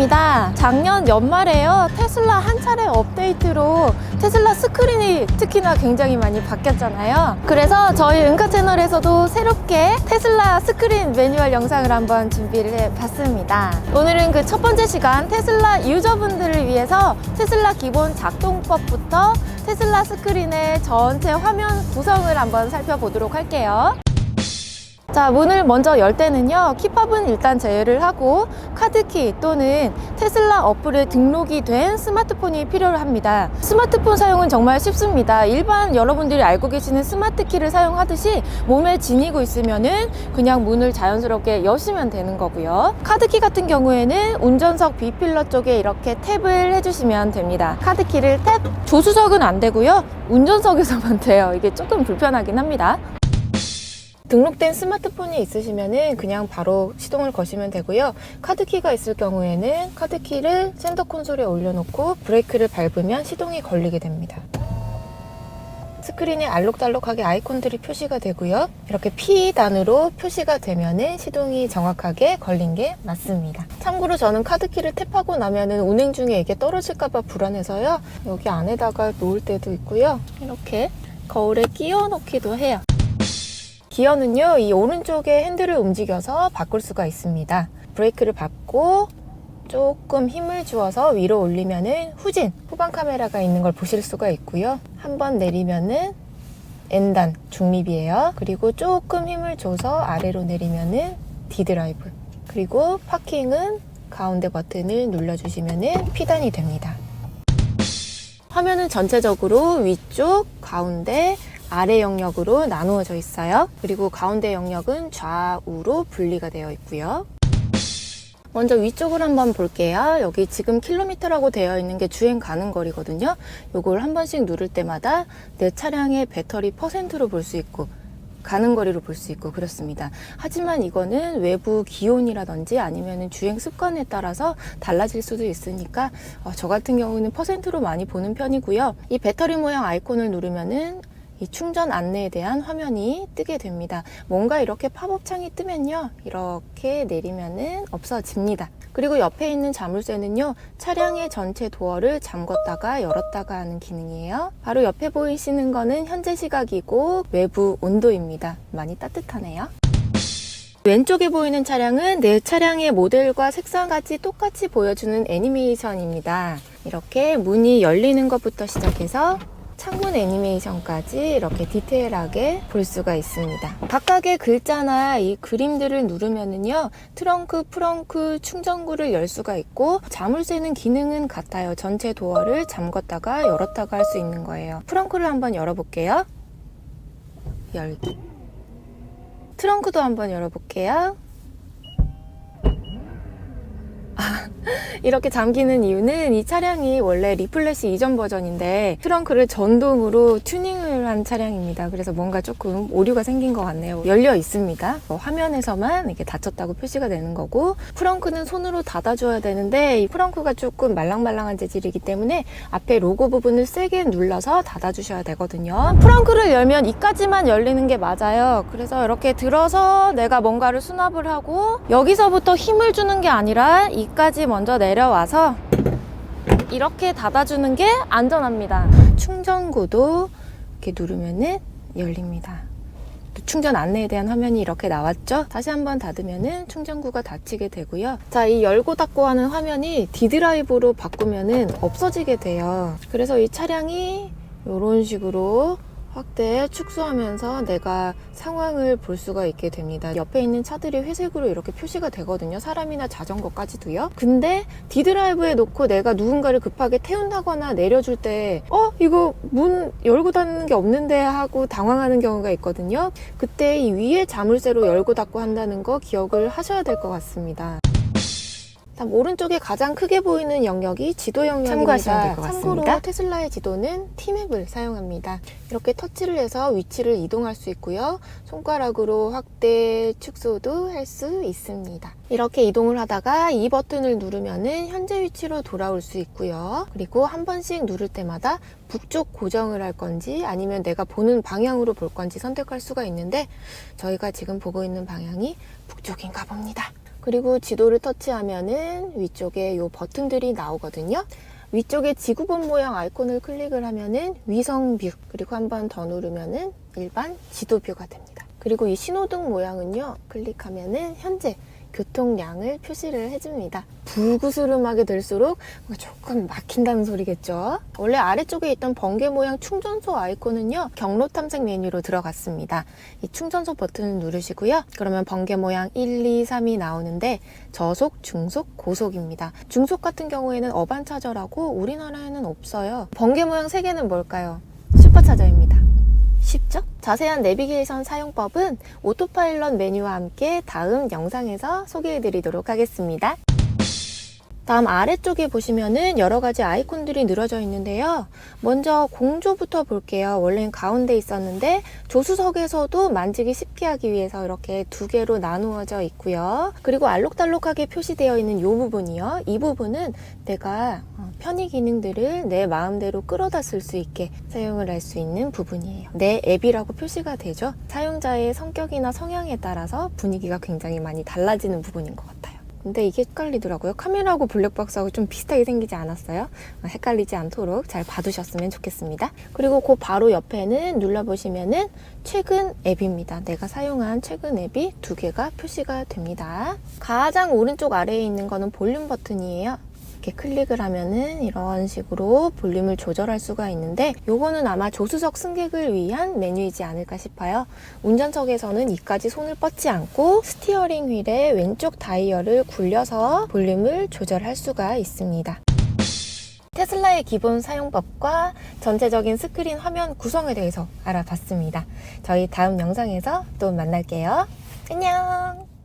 반갑습니다. 작년 연말에요. 테슬라 한 차례 업데이트로 테슬라 스크린이 특히나 굉장히 많이 바뀌었잖아요. 그래서 저희 은카 채널에서도 새롭게 테슬라 스크린 매뉴얼 영상을 한번 준비를 해 봤습니다. 오늘은 그 첫 번째 시간 테슬라 유저분들을 위해서 테슬라 기본 작동법부터 테슬라 스크린의 전체 화면 구성을 한번 살펴보도록 할게요. 자, 문을 먼저 열 때는요, 키팝은 일단 제외를 하고, 카드키 또는 테슬라 어플에 등록이 된 스마트폰이 필요합니다. 스마트폰 사용은 정말 쉽습니다. 일반 여러분들이 알고 계시는 스마트키를 사용하듯이 몸에 지니고 있으면은 그냥 문을 자연스럽게 여시면 되는 거고요. 카드키 같은 경우에는 운전석 B필러 쪽에 이렇게 탭을 해주시면 됩니다. 카드키를 탭, 조수석은 안 되고요. 운전석에서만 돼요. 이게 조금 불편하긴 합니다. 등록된 스마트폰이 있으시면은 그냥 바로 시동을 거시면 되고요. 카드키가 있을 경우에는 카드키를 센터 콘솔에 올려놓고 브레이크를 밟으면 시동이 걸리게 됩니다. 스크린에 알록달록하게 아이콘들이 표시가 되고요. 이렇게 P단으로 표시가 되면은 시동이 정확하게 걸린 게 맞습니다. 참고로 저는 카드키를 탭하고 나면은 운행 중에 이게 떨어질까봐 불안해서요. 여기 안에다가 놓을 때도 있고요. 이렇게 거울에 끼워 놓기도 해요. 기어는요, 이 오른쪽에 핸들을 움직여서 바꿀 수가 있습니다. 브레이크를 밟고 조금 힘을 주어서 위로 올리면은 후진, 후방 카메라가 있는 걸 보실 수가 있고요. 한 번 내리면은 N단 중립이에요. 그리고 조금 힘을 줘서 아래로 내리면은 D 드라이브. 그리고 파킹은 가운데 버튼을 눌러주시면은 P단이 됩니다. 화면은 전체적으로 위쪽, 가운데, 아래 영역으로 나누어져 있어요. 그리고 가운데 영역은 좌우로 분리가 되어 있고요. 먼저 위쪽을 한번 볼게요. 여기 지금 킬로미터라고 되어 있는 게 주행 가능 거리거든요. 요걸 한 번씩 누를 때마다 내 차량의 배터리 퍼센트로 볼 수 있고 가는 거리로 볼 수 있고 그렇습니다. 하지만 이거는 외부 기온이라든지 아니면 주행 습관에 따라서 달라질 수도 있으니까 어, 저 같은 경우는 퍼센트로 많이 보는 편이고요. 이 배터리 모양 아이콘을 누르면은 이 충전 안내에 대한 화면이 뜨게 됩니다. 뭔가 이렇게 팝업 창이 뜨면요. 이렇게 내리면은 없어집니다. 그리고 옆에 있는 자물쇠는요. 차량의 전체 도어를 잠궜다가 열었다가 하는 기능이에요. 바로 옆에 보이시는 거는 현재 시각이고 외부 온도입니다. 많이 따뜻하네요. 왼쪽에 보이는 차량은 내 차량의 모델과 색상같이 똑같이 보여주는 애니메이션입니다. 이렇게 문이 열리는 것부터 시작해서 창문 애니메이션까지 이렇게 디테일하게 볼 수가 있습니다. 각각의 글자나 이 그림들을 누르면은요, 트렁크, 프렁크, 충전구를 열 수가 있고, 자물쇠는 기능은 같아요. 전체 도어를 잠궜다가 열었다가 할 수 있는 거예요. 프렁크를 한번 열어볼게요. 열기. 트렁크도 한번 열어볼게요. 이렇게 잠기는 이유는 이 차량이 원래 리플래시 이전 버전인데 트렁크를 전동으로 튜닝을 한 차량입니다. 그래서 뭔가 조금 오류가 생긴 것 같네요. 열려 있습니다. 뭐 화면에서만 이렇게 닫혔다고 표시가 되는 거고 프렁크는 손으로 닫아줘야 되는데 이 프렁크가 조금 말랑말랑한 재질이기 때문에 앞에 로고 부분을 세게 눌러서 닫아주셔야 되거든요. 프렁크를 열면 이까지만 열리는 게 맞아요. 그래서 이렇게 들어서 내가 뭔가를 수납을 하고 여기서부터 힘을 주는 게 아니라 이까지 먼저 내려와서 이렇게 닫아주는 게 안전합니다. 충전구도 이렇게 누르면은 열립니다. 또 충전 안내에 대한 화면이 이렇게 나왔죠? 다시 한번 닫으면은 충전구가 닫히게 되고요. 자, 이 열고 닫고 하는 화면이 D드라이브로 바꾸면은 없어지게 돼요. 그래서 이 차량이 이런 식으로 확대 축소하면서 내가 상황을 볼 수가 있게 됩니다. 옆에 있는 차들이 회색으로 이렇게 표시가 되거든요. 사람이나 자전거까지도요. 근데 D드라이브에 놓고 내가 누군가를 급하게 태운다거나 내려줄 때, 어? 이거 문 열고 닫는 게 없는데 하고 당황하는 경우가 있거든요. 그때 이 위에 자물쇠로 열고 닫고 한다는 거 기억을 하셔야 될 것 같습니다. 다음 오른쪽에 가장 크게 보이는 영역이 지도 영역입니다. 참고하시면 될것 참고로 같습니다. 테슬라의 지도는 T맵을 사용합니다. 이렇게 터치를 해서 위치를 이동할 수 있고요. 손가락으로 확대, 축소도 할 수 있습니다. 이렇게 이동을 하다가 이 버튼을 누르면은 현재 위치로 돌아올 수 있고요. 그리고 한 번씩 누를 때마다 북쪽 고정을 할 건지 아니면 내가 보는 방향으로 볼 건지 선택할 수가 있는데 저희가 지금 보고 있는 방향이 북쪽인가 봅니다. 그리고 지도를 터치하면은 위쪽에 요 버튼들이 나오거든요. 위쪽에 지구본 모양 아이콘을 클릭을 하면은 위성 뷰 그리고 한 번 더 누르면은 일반 지도 뷰가 됩니다. 그리고 이 신호등 모양은요 클릭하면은 현재 교통량을 표시를 해줍니다. 불구스름하게 될수록 조금 막힌다는 소리겠죠. 원래 아래쪽에 있던 번개 모양 충전소 아이콘은요 경로 탐색 메뉴로 들어갔습니다. 이 충전소 버튼을 누르시고요. 그러면 번개 모양 1, 2, 3이 나오는데 저속, 중속, 고속입니다. 중속 같은 경우에는 어반차저라고 우리나라에는 없어요. 번개 모양 3개는 뭘까요? 쉽죠? 자세한 내비게이션 사용법은 오토파일럿 메뉴와 함께 다음 영상에서 소개해 드리도록 하겠습니다. 다음 아래쪽에 보시면은 여러 가지 아이콘들이 늘어져 있는데요. 먼저 공조부터 볼게요. 원래는 가운데 있었는데 조수석에서도 만지기 쉽게 하기 위해서 이렇게 두 개로 나누어져 있고요. 그리고 알록달록하게 표시되어 있는 이 부분이요. 이 부분은 내가 어, 편의 기능들을 내 마음대로 끌어다 쓸 수 있게 사용을 할 수 있는 부분이에요. 내 앱이라고 표시가 되죠. 사용자의 성격이나 성향에 따라서 분위기가 굉장히 많이 달라지는 부분인 것 같아요. 근데 이게 헷갈리더라고요. 카메라하고 블랙박스하고 좀 비슷하게 생기지 않았어요? 어, 헷갈리지 않도록 잘 봐두셨으면 좋겠습니다. 그리고 그 바로 옆에는 눌러보시면은 최근 앱입니다. 내가 사용한 최근 앱이 두 개가 표시가 됩니다. 가장 오른쪽 아래에 있는 거는 볼륨 버튼이에요. 이렇게 클릭을 하면은 이런 식으로 볼륨을 조절할 수가 있는데 요거는 아마 조수석 승객을 위한 메뉴이지 않을까 싶어요. 운전석에서는 이까지 손을 뻗지 않고 스티어링 휠의 왼쪽 다이얼을 굴려서 볼륨을 조절할 수가 있습니다. 테슬라의 기본 사용법과 전체적인 스크린 화면 구성에 대해서 알아봤습니다. 저희 다음 영상에서 또 만날게요. 안녕!